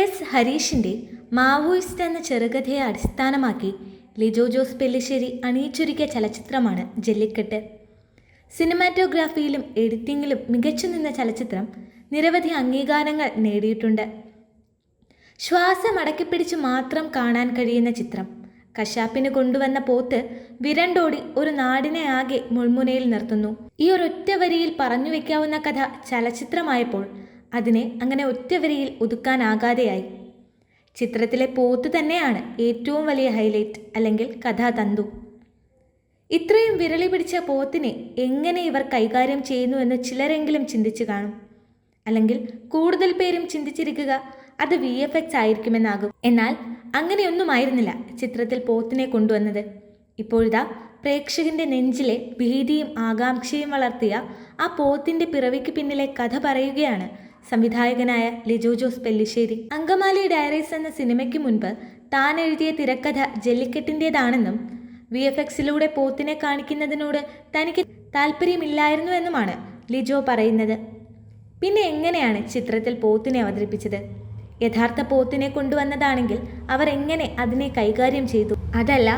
S. ഹരീഷിന്റെ Maoist എന്ന ചെറുകഥയെ അടിസ്ഥാനമാക്കി ലിജോ ജോസ് പെല്ലിശ്ശേരി അണിയിച്ചൊരുക്കിയ ചലച്ചിത്രമാണ് ജല്ലിക്കെട്ട്. സിനിമാറ്റോഗ്രാഫിയിലും എഡിറ്റിംഗിലും മികച്ചു നിന്ന ചലച്ചിത്രം നിരവധി അംഗീകാരങ്ങൾ നേടിയിട്ടുണ്ട്. ശ്വാസം അടക്കിപ്പിടിച്ച് മാത്രം കാണാൻ കഴിയുന്ന ചിത്രം കശാപ്പിന് കൊണ്ടുവന്ന പോത്ത് വിരണ്ടോടി ഒരു നാടിനെ ആകെ മുൾമുനയിൽ നിർത്തുന്നു. ഈ ഒരൊറ്റ വരിയിൽ പറഞ്ഞു വെക്കാവുന്ന കഥ ചലച്ചിത്രമായപ്പോൾ അതിനെ അങ്ങനെ ഒറ്റ വരിയിൽ ഒതുക്കാനാകാതെയായി. ചിത്രത്തിലെ പോത്ത് തന്നെയാണ് ഏറ്റവും വലിയ ഹൈലൈറ്റ് അല്ലെങ്കിൽ കഥാതന്തു. ഇത്രയും വിരളി പിടിച്ച പോത്തിനെ എങ്ങനെ ഇവർ കൈകാര്യം ചെയ്യുന്നു എന്ന് ചിലരെങ്കിലും ചിന്തിച്ചു കാണും. അല്ലെങ്കിൽ കൂടുതൽ പേരും ചിന്തിച്ചിരിക്കുക അത് വി എഫ് എക്സ് ആയിരിക്കുമെന്നാകും. എന്നാൽ അങ്ങനെയൊന്നുമായിരുന്നില്ല ചിത്രത്തിൽ പോത്തിനെ കൊണ്ടുവന്നത്. ഇപ്പോഴിതാ പ്രേക്ഷകന്റെ നെഞ്ചിലെ ഭീതിയും ആകാംക്ഷയും വളർത്തിയ ആ പോത്തിന്റെ പിറവിക്ക് പിന്നിലെ കഥ പറയുകയാണ് സംവിധായകനായ ലിജോ ജോസ് പെല്ലിശ്ശേരി. അങ്കമാലി ഡയറീസ് എന്ന സിനിമയ്ക്ക് മുൻപ് താൻ എഴുതിയ തിരക്കഥ ജല്ലിക്കെട്ടിന്റെതാണെന്നും വി എഫ് എക്സിലൂടെ പോത്തിനെ കാണിക്കുന്നതിനോട് തനിക്ക് താല്പര്യമില്ലായിരുന്നു എന്നുമാണ് ലിജോ പറയുന്നത്. പിന്നെ എങ്ങനെയാണ് ചിത്രത്തിൽ പോത്തിനെ അവതരിപ്പിച്ചത്? യഥാർത്ഥ പോത്തിനെ കൊണ്ടുവന്നതാണെങ്കിൽ അവർ എങ്ങനെ അതിനെ കൈകാര്യം ചെയ്തു? അതല്ല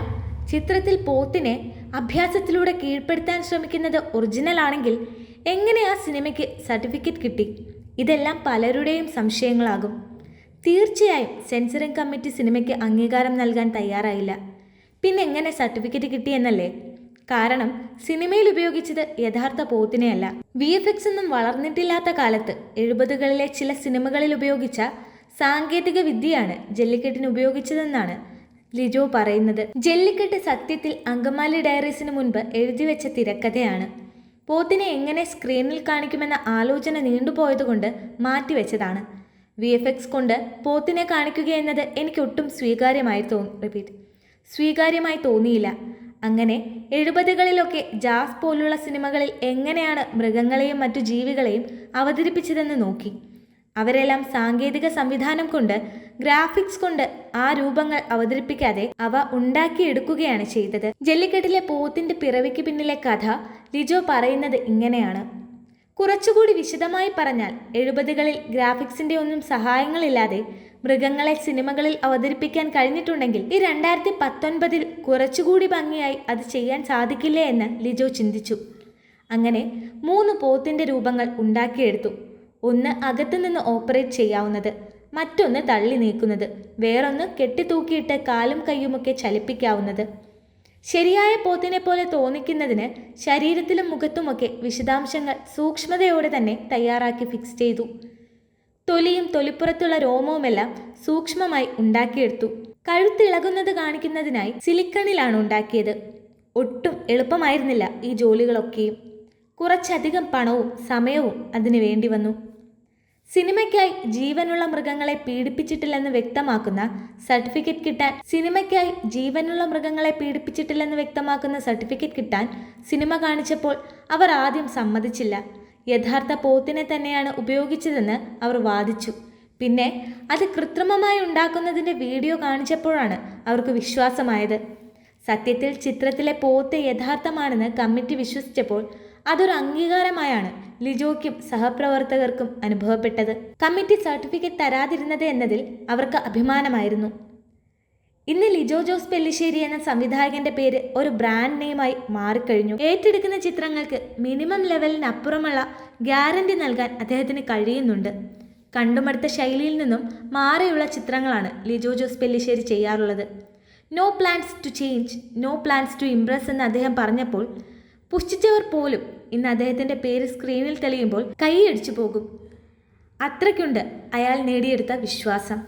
ചിത്രത്തിൽ പോത്തിനെ അഭ്യാസത്തിലൂടെ കീഴ്പ്പെടുത്താൻ ശ്രമിക്കുന്നത് ഒറിജിനൽ ആണെങ്കിൽ എങ്ങനെ ആ സിനിമയ്ക്ക് സർട്ടിഫിക്കറ്റ് കിട്ടി? ഇതെല്ലാം പലരുടെയും സംശയങ്ങളാകും. തീർച്ചയായും സെൻസറിംഗ് കമ്മിറ്റി സിനിമയ്ക്ക് അംഗീകാരം നൽകാൻ തയ്യാറായില്ല. പിന്നെ എങ്ങനെ സർട്ടിഫിക്കറ്റ് കിട്ടിയെന്നല്ലേ കാരണം സിനിമയിൽ ഉപയോഗിച്ചത് യഥാർത്ഥ പോത്തിനെയല്ല വി എഫ് എക്സ് ഒന്നും വളർന്നിട്ടില്ലാത്ത കാലത്ത് എഴുപതുകളിലെ ചില സിനിമകളിൽ ഉപയോഗിച്ച സാങ്കേതിക വിദ്യയാണ് ജല്ലിക്കെട്ടിന് ഉപയോഗിച്ചതെന്നാണ് ലിജോ പറയുന്നത്. ജല്ലിക്കെട്ട് സത്യത്തിൽ അങ്കമാലി ഡയറീസിന് മുൻപ് എഴുതിവെച്ച തിരക്കഥയാണ്. പോത്തിനെ എങ്ങനെ സ്ക്രീനിൽ കാണിക്കുമെന്ന ആലോചന നീണ്ടുപോയതുകൊണ്ട് മാറ്റിവെച്ചതാണ്. വി എഫ് എക്സ് കൊണ്ട് പോത്തിനെ കാണിക്കുക എന്നത് എനിക്ക് ഒട്ടും സ്വീകാര്യമായി തോന്നി റിപ്പീറ്റ് സ്വീകാര്യമായി തോന്നിയില്ല. അങ്ങനെ എഴുപതുകളിലൊക്കെ ജാസ് പോലുള്ള സിനിമകളിൽ എങ്ങനെയാണ് മൃഗങ്ങളെയും മറ്റു ജീവികളെയും അവതരിപ്പിച്ചതെന്ന് നോക്കി. അവരെല്ലാം സാങ്കേതിക സംവിധാനം കൊണ്ട് ഗ്രാഫിക്സ് കൊണ്ട് ആ രൂപങ്ങൾ അവതരിപ്പിക്കാതെ അവ ഉണ്ടാക്കിയെടുക്കുകയാണ് ചെയ്തത്. ജല്ലിക്കെട്ടിലെ പോത്തിന്റെ പിറവിക്ക് പിന്നിലെ കഥ ലിജോ പറയുന്നത് ഇങ്ങനെയാണ്. കുറച്ചുകൂടി വിശദമായി പറഞ്ഞാൽ എഴുപതുകളിൽ ഗ്രാഫിക്സിന്റെ ഒന്നും സഹായങ്ങളില്ലാതെ മൃഗങ്ങളെ സിനിമകളിൽ അവതരിപ്പിക്കാൻ കഴിഞ്ഞിട്ടുണ്ടെങ്കിൽ ഈ രണ്ടായിരത്തി പത്തൊൻപതിൽ കുറച്ചുകൂടി ഭംഗിയായി അത് ചെയ്യാൻ സാധിക്കില്ലേ എന്ന് ലിജോ ചിന്തിച്ചു. അങ്ങനെ മൂന്ന് പോത്തിന്റെ രൂപങ്ങൾ ഉണ്ടാക്കിയെടുത്തു. ഒന്ന് അകത്തുനിന്ന് ഓപ്പറേറ്റ് ചെയ്യാവുന്നത് മറ്റൊന്ന് തള്ളി നീക്കുന്നത് വേറൊന്ന് കെട്ടിത്തൂക്കിയിട്ട് കാലും കൈയുമൊക്കെ ചലിപ്പിക്കാവുന്നത്. ശരിയായ പോത്തിനെ പോലെ തോന്നിക്കുന്നതിന് ശരീരത്തിലും മുഖത്തുമൊക്കെ വിശദാംശങ്ങൾ സൂക്ഷ്മതയോടെ തന്നെ തയ്യാറാക്കി ഫിക്സ് ചെയ്തു. തൊലിയും തൊലിപ്പുറത്തുള്ള രോമവുമെല്ലാം സൂക്ഷ്മമായി ഉണ്ടാക്കിയെടുത്തു. കഴുത്തിളകുന്നത് കാണിക്കുന്നതിനായി സിലിക്കണിലാണ് ഉണ്ടാക്കിയത്. ഒട്ടും എളുപ്പമായിരുന്നില്ല ഈ ജോലികളൊക്കെയും. കുറച്ചധികം പണവും സമയവും അതിനു വേണ്ടി വന്നു. സിനിമയ്ക്കായി ജീവനുള്ള മൃഗങ്ങളെ പീഡിപ്പിച്ചിട്ടില്ലെന്ന് വ്യക്തമാക്കുന്ന സർട്ടിഫിക്കറ്റ് കിട്ടാൻ സിനിമയ്ക്കായി ജീവനുള്ള മൃഗങ്ങളെ പീഡിപ്പിച്ചിട്ടില്ലെന്ന് വ്യക്തമാക്കുന്ന സർട്ടിഫിക്കറ്റ് കിട്ടാൻ സിനിമ കാണിച്ചപ്പോൾ അവർ ആദ്യം സമ്മതിച്ചില്ല. യഥാർത്ഥ പോത്തിനെ തന്നെയാണ് ഉപയോഗിച്ചതെന്ന് അവർ വാദിച്ചു. പിന്നെ അത് കൃത്രിമമായി ഉണ്ടാക്കുന്നതിന്റെ വീഡിയോ കാണിച്ചപ്പോഴാണ് അവർക്ക് വിശ്വാസമായത്. സത്യത്തിൽ ചിത്രത്തിലെ പോത്ത് യഥാർത്ഥമാണെന്ന് കമ്മിറ്റി വിശ്വസിച്ചപ്പോൾ അതൊരു അംഗീകാരമായാണ് ലിജോയ്ക്കും സഹപ്രവർത്തകർക്കും അനുഭവപ്പെട്ടത്. കമ്മിറ്റി സർട്ടിഫിക്കറ്റ് തരാതിരുന്നത് എന്നതിൽ അവർക്ക് അഭിമാനമായിരുന്നു. ഇന്ന് ലിജോ ജോസ് പെല്ലിശ്ശേരി എന്ന സംവിധായകന്റെ പേര് ഒരു ബ്രാൻഡ് നെയിമായി മാറിക്കഴിഞ്ഞു. ഏറ്റെടുക്കുന്ന ചിത്രങ്ങൾക്ക് മിനിമം ലെവലിനപ്പുറമുള്ള ഗ്യാരണ്ടി നൽകാൻ അദ്ദേഹത്തിന് കഴിയുന്നുണ്ട്. കണ്ടുമടുത്ത ശൈലിയിൽ നിന്നും മാറിയുള്ള ചിത്രങ്ങളാണ് ലിജോ ജോസ് പെല്ലിശ്ശേരി ചെയ്യാറുള്ളത്. No plans to change no plans to impress എന്ന് അദ്ദേഹം പറഞ്ഞപ്പോൾ പുഷ്ടിച്ചവർ പോലും ഇന്ന് അദ്ദേഹത്തിന്റെ പേര് സ്ക്രീനിൽ തെളിയുമ്പോൾ കൈയടിച്ചു പോകും. അത്രയ്ക്കുണ്ട് അയാൾ നേടിയെടുത്ത വിശ്വാസം.